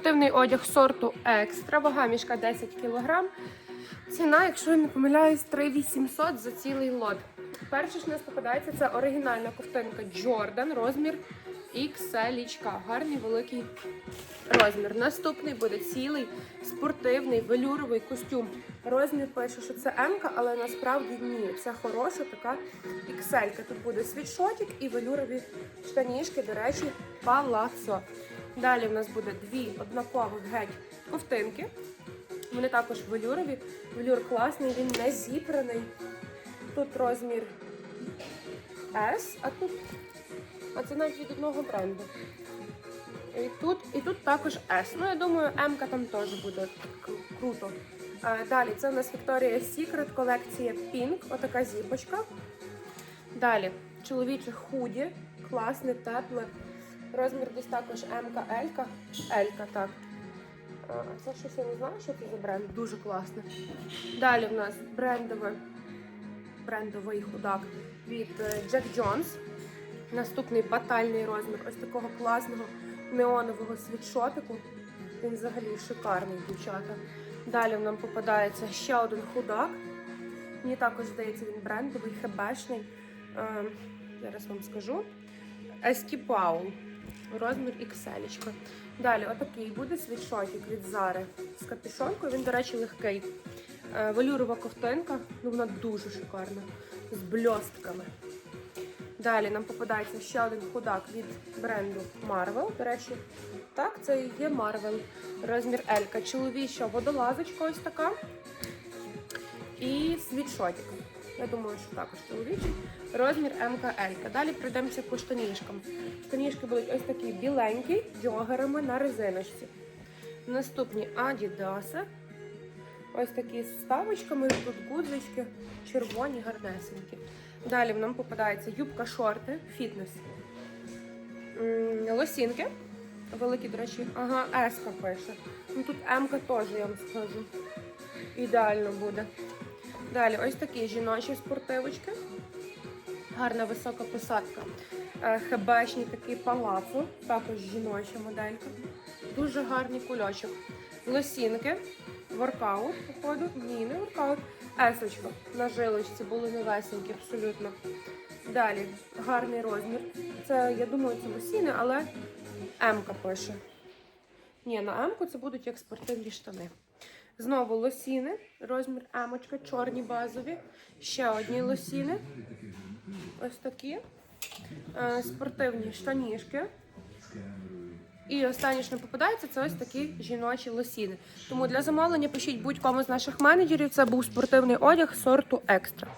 Спортивний одяг сорту екстра, вага мішка 10 кг. Ціна, якщо я не помиляюсь, 3800 за цілий лот. Перше, що нас попадається, це оригінальна ковтинка Jordan, розмір XL. Гарний великий розмір. Наступний буде цілий спортивний велюровий костюм. Розмір пише, що це М, але насправді ні. Це хороша така XL. Тут буде світшотик і велюрові штанішки, до речі, палацо. Далі в нас буде дві однакових геть ковтинки. Вони також велюрові. Велюр класний, він не зібраний. Тут розмір S, а тут. А це навіть від одного бренду. І тут, і тут також S. Ну, я думаю, М там теж буде круто. Далі, це у нас Victoria's Secret колекція Pink, отака зіпочка. Далі, чоловіче худі, класне, тепле. Розмір десь також L-ка. L-ка, так. А, Це щось я не знаю, що це за бренд. Дуже класне. Далі в нас брендове, брендовий худак від е, Jack Jones. Наступний батальний розмір ось такого класного неонового світшотику. Він взагалі шикарний, дівчата. Далі нам попадається ще один худак. Мені також здається, він брендовий, хебешний. Е, зараз вам скажу. Ескі Паул. Розмір XL. Далі, отакий буде світшотик від Зари з капюшонкою. Він, до речі, легкий. Е, Велюрова ковтинка, ну вона дуже шикарна, з бльостками. Далі нам попадається ще один худак від бренду Marvel. До речі, так, це є Marvel. Розмір L. Чоловіча водолазочка ось така. І світшотик. Я думаю, що також чоловічий. Розмір МКЛ. Далі пройдемося по штанішкам. Штанішки будуть ось такі біленькі, джогерами на резиночці. Наступні Адідаси. Ось такі з вставочками, тут гудзички, червоні, гарнесенькі. Далі в нам попадається юбка шорти, фітнес. Лосінки. Великі, до речі, ага, Еска пише. Ну тут М-ка теж, я вам скажу. Ідеально буде. Далі ось такі жіночі спортивочки. Гарна висока посадка. Е, Хебешні такий палацу, також жіноча моделька. Дуже гарний кульочок. Лосінки, воркаут, походу. Ні, не воркаут. Есочка на жилочці були новесенькі, абсолютно. Далі гарний розмір. Це, я думаю, це лосіни, але М-ка пише. Ні, на М-ку це будуть як спортивні штани. Знову лосіни, розмір Емочка, чорні базові. Ще одні лосіни. Ось такі. Е, спортивні штаніжки. І останнє, що не попадається, це ось такі жіночі лосіни. Тому для замовлення пишіть будь-кому з наших менеджерів. Це був спортивний одяг сорту екстра.